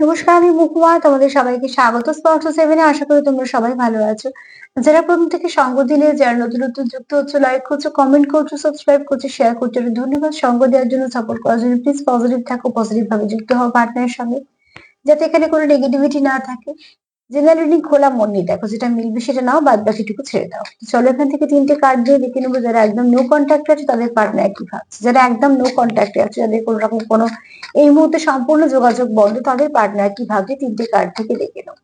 নমস্কার, আমি মুকুমা তোমাদের সবাইকে স্বাগত। স্পর্শ সেভেনে আশা করি তোমরা সবাই ভালো আছো। যারা প্রথম থেকে সঙ্গ দিলে, যারা নতুন নতুন যুক্ত হচ্ছে লাইক করছ কমেন্ট করছ সাবস্ক্রাইব করছ শেয়ার করছ ধন্যবাদ। সঙ্গ দেওয়ার জন্য সাপোর্ট করার জন্য প্লিজ পজিটিভ থাকো পজিটিভ ভাবে যুক্ত হও পার্টনারের সঙ্গে। যাতে এখানে কোনো নেগেটিভিটি না থাকে। জেনারেল খোলা মন নিয়ে দেখো যেটা মিলবে সেটা নাও বাদ বাকিটুকু ছেড়ে দাও। চলো এখান থেকে তিনটে কার্ড দিয়ে দেখে নেব যারা একদম নো কন্ট্যাক্ট আছে তাদের পার্টনার কি ভাবছে। যারা একদম নো কন্ট্যাক্টে আছে, যাদের কোনো রকম কোনো এই মুহূর্তে সম্পূর্ণ যোগাযোগ বন্ধ, তাদের পার্টনার কি ভাবছে তিনটে কার্ড থেকে দেখে নাও।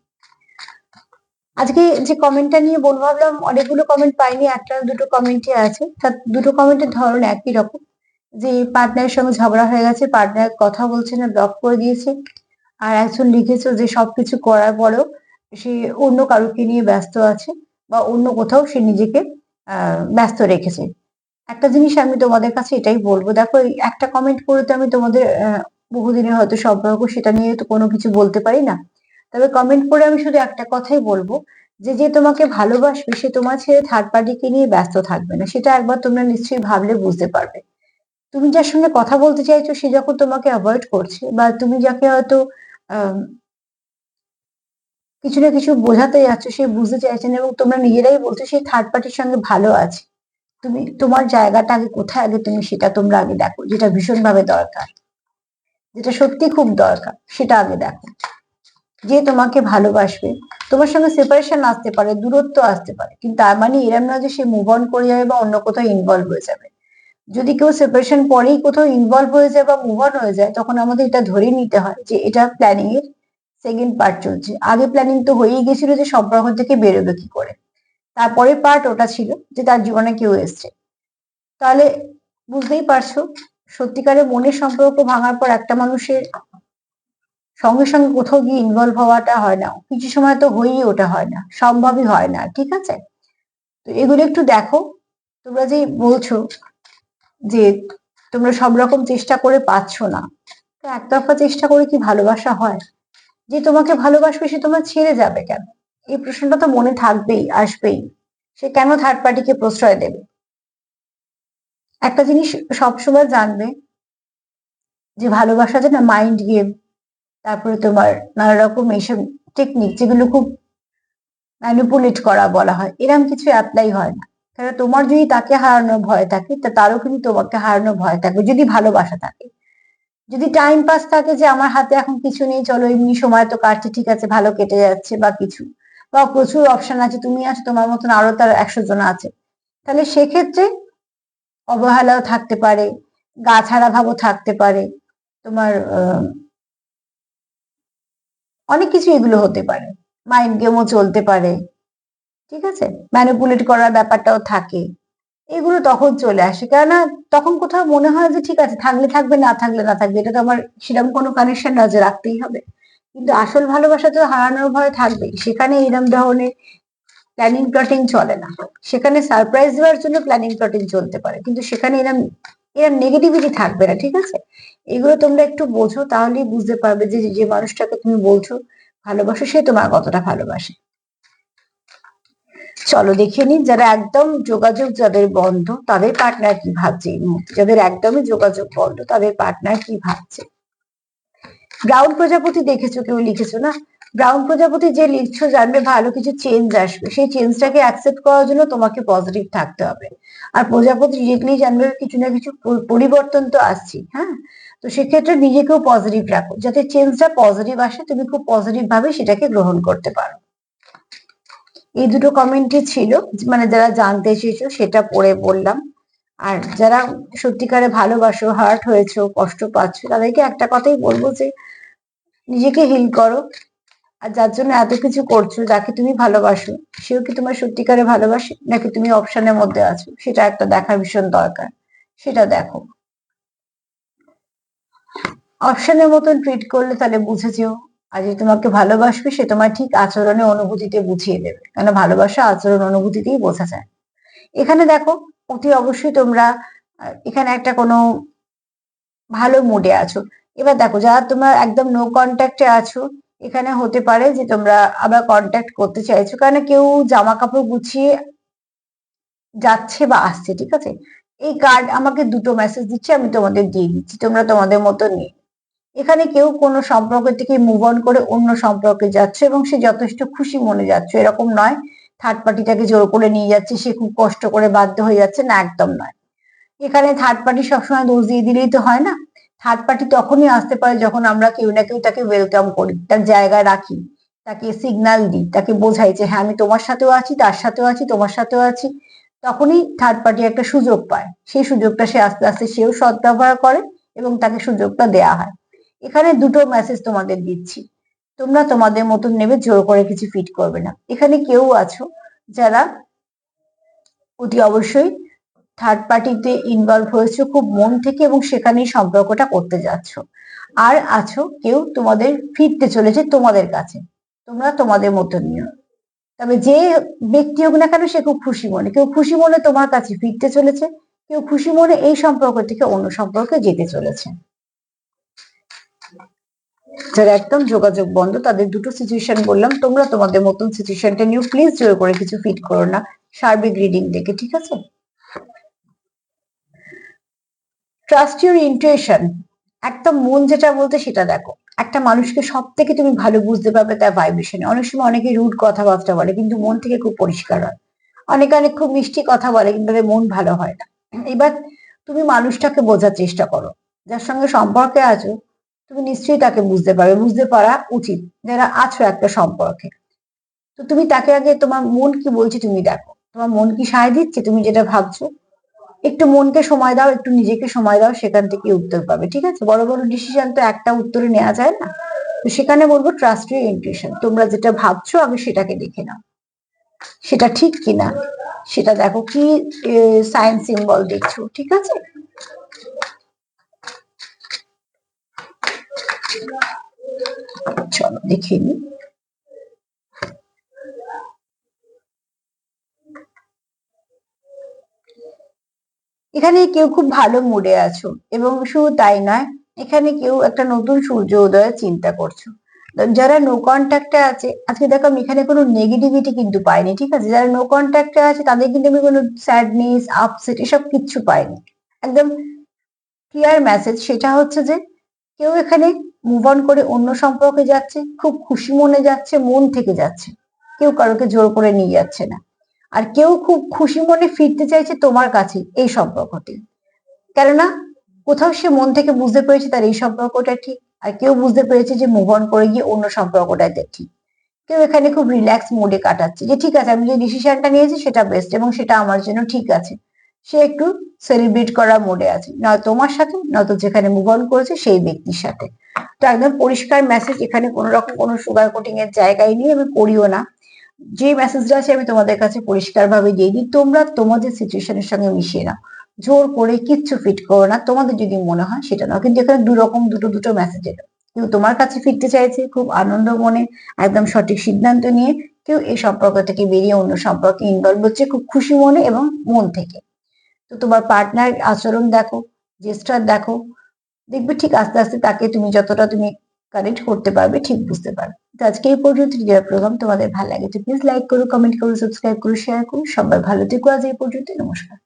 আজকে যে কমেন্টটা নিয়ে বলব, ভাবলাম অনেকগুলো কমেন্ট পাইনি, একটা দুটো কমেন্টই আছে। তার দুটো কমেন্টের ধরন একই রকম। যে পার্টনারের সঙ্গে ঝগড়া হয়ে গেছে পার্টনার কথা বলছে না ব্লক করে দিয়েছে। আর একজন লিখেছে যে সবকিছু করার পরেও সে অন্য কারোকে নিয়ে ব্যস্ত আছে বা অন্য কোথাও সে নিজেকে ব্যস্ত রেখেছে। একটা জিনিস আমি তোমাদের কাছে এটাই বলব। দেখো একটা কমেন্ট করে তো আমি তোমাদের বহুদিনের হয়তো সম্পর্ক সেটা নিয়ে তো কোনো কিছু বলতে পারি না। তবে কমেন্ট করে আমি শুধু একটা কথাই বলব যে যে তোমাকে ভালোবাসবে, সে তোমার ছেড়ে থার্ড পার্টিকে নিয়ে ব্যস্ত থাকবে না। সেটা একবার তোমরা নিশ্চয়ই ভাবলে বুঝতে পারবে। তুমি যার সঙ্গে কথা বলতে চাইছো, সে যখন তোমাকে অ্যাভয়েড করছে বা তুমি যাকে হয়তো কিছু না কিছু বোঝাতে যাচ্ছ, সে বুঝতে চাইছে না এবং তোমরা নিজেরাই বলছো সেই থার্ড পার্টির সঙ্গে ভালো আছে। তুমি, তোমার জায়গাটা আগে কোথায়? আগে তুমি সেটা তোমরা আগে দেখো, যেটা ভীষণভাবে দরকার। যেটা সত্যি খুব দরকার, সেটা আগে দেখো। যে তোমাকে ভালোবাসবে, তোমার সঙ্গে সেপারেশন আসতে পারে, দূরত্ব আসতে পারে, কিন্তু তার মানে এরম না যে সে মুভ অন করে যাবে বা অন্য কোথাও ইনভলভ হয়ে যাবে। যদি কেউ সেপারেশন পরেই কোথাও ইনভলভ হয়ে যায় বা মুভ অন হয়ে যায়, তখন আমাদের এটা ধরে নিতে হয় যে এটা প্ল্যানিং এর সেকেন্ড পার্ট চলছে। আগে প্ল্যানিং তো হয়েই গেছিল যে সম্পর্ক থেকে বেরোবে কি করে। তারপরে পার্ট ওটা ছিল যে তার জীবনে কেউ এসছে। তাহলে বুঝতেই পারছ, সত্যিকারের মনের সম্পর্ক ভাঙার পর একটা মানুষের সঙ্গে সঙ্গে কোথাও গিয়ে ইনভলভ হওয়াটা হয় না। কিছু সময় তো হয়েই ওটা হয় না, সম্ভবই হয় না, ঠিক আছে? তো এগুলো একটু দেখো। তোমরা যে বলছো যে তোমরা সব রকম চেষ্টা করে পাচ্ছ না, তো একতরফা চেষ্টা করে কি ভালোবাসা হয়? যে তোমাকে ভালোবাসবে সে তোমার ছেড়ে যাবে কেন? এই প্রশ্নটা তো মনে থাকবেই, আসবেই। সে কেন থার্ড পার্টিকে প্রশ্রয় দেবে? একটা জিনিস সবসময় জানবে যে ভালোবাসা যে না মাইন্ড গেম তারপরে তোমার নানা রকম এইসব টেকনিক যেগুলো খুব ম্যানিপুলেট করা বলা হয় এরকম কিছু অ্যাপ্লাই হয় না। কারণ তোমার যদি তাকে হারানোর ভয় থাকে, তা তারও কিন্তু তোমাকে হারানোর ভয় থাকবে, যদি ভালোবাসা থাকে। যদি টাইম পাস থাকে যে আমার হাতে এখন কিছু নেই, চলো এমনি সময় তো কাটছে, ঠিক আছে, ভালো কেটে যাচ্ছে বা কিছু। বা প্রচুর অপশন আছে, তুমি আছো, তোমার মতন আরও তার একশো জন আছে। তাহলে সেক্ষেত্রে অবহেলাও থাকতে পারে, গা ছাড়া ভাবও থাকতে পারে, তোমার অনেক কিছু এগুলো হতে পারে। মাইন্ড গেমও চলতে পারে, ঠিক আছে? ম্যানিপুলেট করার ব্যাপারটাও থাকে। এগুলো তখন চলে আসে। কেননা তখন কোথাও মনে হয় যে ঠিক আছে, থাকলে থাকবে, না থাকলে না থাকবে, এটা তো আমার সেরকম কোনো কানেকশন না যে রাখতেই হবে। কিন্তু আসল ভালোবাসা তো হারানোর ভয় থাকবেই সেখানে এরম ধরনের প্ল্যানিং প্লটিং চলে না। সেখানে সারপ্রাইজ দেওয়ার জন্য প্ল্যানিং প্লটিং চলতে পারে। কিন্তু সেখানে এরম এরম নেগেটিভিটি থাকবে না, ঠিক আছে? এগুলো তোমরা একটু বোঝো, তাহলেই বুঝতে পারবে যে যে মানুষটাকে তুমি বলছো, ভালোবাসো, সে তোমার কতটা ভালোবাসে। চলো দেখে নিন যারা একদম যোগাযোগ যাদের বন্ধ, তাদের পার্টনার কি ভাবছে এই মুহূর্তে? যাদের একদমই যোগাযোগ বন্ধ, তাদের পার্টনার কি ভাবছে? ব্রাউন প্রজাপতি দেখেছ? কেউ লিখেছো না? ব্রাউন প্রজাপতি যে লিখছো জানবে ভালো কিছু চেঞ্জ আসবে। সেই চেঞ্জটাকে অ্যাকসেপ্ট করার জন্য তোমাকে পজিটিভ থাকতে হবে। আর প্রজাপতি লিখলেই জানবে কিছু না কিছু পরিবর্তন তো আসছে হ্যাঁ? তো সেক্ষেত্রে নিজেকেও পজিটিভ রাখো। যাতে চেঞ্জটা পজিটিভ আসে, তুমি খুব পজিটিভ ভাবে সেটাকে গ্রহণ করতে পারো। এই দুটো কমেন্টই ছিল মানে যারা জানতে চেয়েছো সেটা পড়ে বললাম। আর যারা সত্যিকারে ভালোবাসো হার্ট হয়েছো, কষ্ট পাচ্ছ, তাদেরকে একটা কথাই বলব যে, নিজেকে হিল করো। আর যার জন্য এত কিছু করছ, যাকে তুমি ভালোবাসো, সেও কি তোমার সত্যিকারে ভালোবাসে? নাকি তুমি অপশনের মধ্যে আছো? সেটা একটা দেখা ভীষণ দরকার। সেটা দেখো। অপশনের মতন ট্রিট করলে তাহলে বুঝে যেও। আর যে তোমাকে ভালোবাসবে, সে তোমার ঠিক আচরণে অনুভূতিতে বুঝিয়ে দেবে। কেন ভালোবাসা আচরণ অনুভূতিতেই বোঝা যায়। এখানে দেখো, অতি অবশ্যই তোমরা এখানে একটা কোনো ভালো মুডে আছো। এবার দেখো, যারা তোমরা একদম নো কন্ট্যাক্টে আছো, এখানে হতে পারে যে তোমরা আবার কন্ট্যাক্ট করতে চাইছো। কারণ কেউ জামা কাপড় গুছিয়ে যাচ্ছে বা আসছে, ঠিক আছে? এই কার্ড আমাকে দুটো মেসেজ দিচ্ছে, আমি তোমাদের দিয়ে দিচ্ছি। তোমরা তোমাদের মতো নিয়ে এখানে কেউ কোনো সম্পর্ক থেকে মুভ অন করে অন্য সম্পর্কে যাচ্ছে এবং সে যথেষ্ট খুশি মনে যাচ্ছে। এরকম নয় থার্ড পার্টিটাকে জোর করে নিয়ে যাচ্ছে, সে খুব কষ্ট করে বাধ্য হয়ে যাচ্ছে। না, একদম নয়। এখানে থার্ড পার্টি সবসময় দোষ দিয়ে দিলেই তো হয় না। থার্ড পার্টি তখনই আসতে পারে যখন আমরা কেউ না কেউ তাকে ওয়েলকাম করি, তার জায়গায় রাখি, তাকে সিগন্যাল দিই, তাকে বোঝাই যে হ্যাঁ আমি তোমার সাথেও আছি, তার সাথেও আছি, তোমার সাথেও আছি। তখনই থার্ড পার্টি একটা সুযোগ পায়। সেই সুযোগটা সে আস্তে আস্তে সেও সদ্ব্যবহার করে এবং তাকে সুযোগটা দেয়া হয়। এখানে দুটো মেসেজ তোমাদের দিচ্ছি। তোমরা তোমাদের মতন নেবে, জোর করে কিছু ফিট করবে না। এখানে কেউ আছো যারা অতি অবশ্যই থার্ড পার্টিতে ইনভলভ হয়েছো, খুব মন থেকে এবং সেখানেই সম্পর্কটা করতে যাচ্ছ। আর আছো কেউ তোমাদের ফিরতে চলেছে তোমাদের কাছে। তোমরা তোমাদের মতো নিও। তবে যে ব্যক্তি হোক না কেন, সে খুব খুশি মনে। কেউ খুশি মনে তোমার কাছে ফিরতে চলেছে, কেউ খুশি মনে এই সম্পর্ক থেকে অন্য সম্পর্কে যেতে চলেছে। যারা একদম যোগাযোগ বন্ধ, তাদের দুটো সিচুয়েশন বললাম। তোমরা তোমাদের মতন সিচুয়েশনটা নিও। প্লিজ জোর করে কিছু ফিট করো না। সার্বিক রিডিং দেখে, ঠিক আছে? ট্রাস্ট ইউর ইন্টুয়েশন একদম মন যেটা বলতে সেটা দেখো। একটা মানুষকে সব থেকে তুমি ভালো বুঝতে পারবে তার ভাইব্রেশনে অনেক সময় অনেকে রুট কথাবার্তা বলে, কিন্তু মন থেকে খুব পরিষ্কার হয়। অনেকে অনেক খুব মিষ্টি কথা বলে, কিন্তু তাদের মন ভালো হয় না। এবার তুমি মানুষটাকে বোঝার চেষ্টা করো। যার সঙ্গে সম্পর্কে আছো তুমি নিশ্চয়ই তাকে বুঝতে পারবে, বুঝতে পারা উচিত যারা আছো একটা সম্পর্কে। তো তুমি তাকে আগে তোমার মন কি বলছে তুমি দেখো। তোমার মন কি সায় দিচ্ছে তুমি যেটা ভাবছ? একটু মনকে সময় দাও, একটু নিজেকে সময় দাও, সেখান থেকে উত্তর পাবে, ঠিক আছে? বড় বড় ডিসিশন তো একটা উত্তরে নেওয়া যায় না। তো সেখানে বলব ট্রাস্ট ইউর ইন্টুইশন তোমরা যেটা ভাবছ আগে সেটাকে দেখে নাও। সেটা ঠিক কিনা? সেটা দেখো কি সায়েন্স সিম্বল দেখছ, ঠিক আছে? চলো, দেখে এখানে কেউ খুব ভালো মুডে আছো, এবং শুধু তাই নয়, এখানে কেউ একটা নতুন সূর্য উদয়ের চিন্তা করছ। যারা নো কন্ট্যাক্টে আছে, আজকে দেখো আমি এখানে কোনো নেগেটিভিটি কিন্তু পাইনি, ঠিক আছে? যারা নো কন্ট্যাক্টে আছে, তাদের কিন্তু আমি কোনো স্যাডনেস আপসেট এসব কিচ্ছু পাইনি। একদম ক্লিয়ার মেসেজ সেটা হচ্ছে যে, কেউ এখানে মুভ অন করে অন্য সম্পর্কে যাচ্ছে, খুব খুশি মনে যাচ্ছে, মন থেকে যাচ্ছে। কেউ কারোকে জোর করে নিয়ে যাচ্ছে না। আর কেউ খুব খুশি মনে ফিরতে চাইছে তোমার কাছে এই সম্পর্কটি। কেননা কোথাও সে মন থেকে বুঝতে পেরেছে তার এই সম্পর্কটা ঠিক, আর কেউ বুঝতে পেরেছে যে মুভ অন করে গিয়ে অন্য সম্পর্কটা ঠিক। কেউ এখানে খুব রিল্যাক্স মোডে কাটাচ্ছে যে, ঠিক আছে, আমি যে ডিসিশনটা নিয়েছি সেটা বেস্ট এবং সেটা আমার জন্য ঠিক আছে। সে একটু সেলিব্রেট করার মোডে আছে। নয় তোমার সাথে নয়তো যেখানে মুভ অন করেছে সেই ব্যক্তির সাথে। তো একদম পরিষ্কার মেসেজ এখানে কোনো রকম কোনো সুগার কোটিং এর জায়গায় নিয়ে আমি পড়িও না। যে মেসেজটা আছে আমি তোমাদের কাছে পরিষ্কার ভাবে দিয়ে দিই। তোমরা তোমাদের সিচুয়েশনের সঙ্গে মিশিয়ে নাও। জোর করে কিচ্ছু ফিট করো না। তোমাদের যদি মনে হয় সেটা নাও। কিন্তু এখানে দু রকম, দুটো দুটো মেসেজ এলো। কেউ তোমার কাছে ফিরতে চাইছে খুব আনন্দ মনে, একদম সঠিক সিদ্ধান্ত নিয়ে। কেউ এই সম্পর্ক থেকে বেরিয়ে অন্য সম্পর্কে ইনভলভ হচ্ছে খুব খুশি মনে এবং মন থেকে। তো তোমার পার্টনার আচরণ দেখো জেস্টার দেখো, দেখবে ঠিক আস্তে আস্তে তাকে তুমি যতটা তুমি কানেক্ট করতে পারবে ঠিক বুঝতে পারবে। তো আজকে এই পর্যন্ত যারা প্রোগ্রাম তোমাদের ভালো লাগে তো প্লিজ লাইক করো কমেন্ট করো সাবস্ক্রাইব করো শেয়ার করো, সবাই ভালো থেকো আজ এই পর্যন্ত নমস্কার।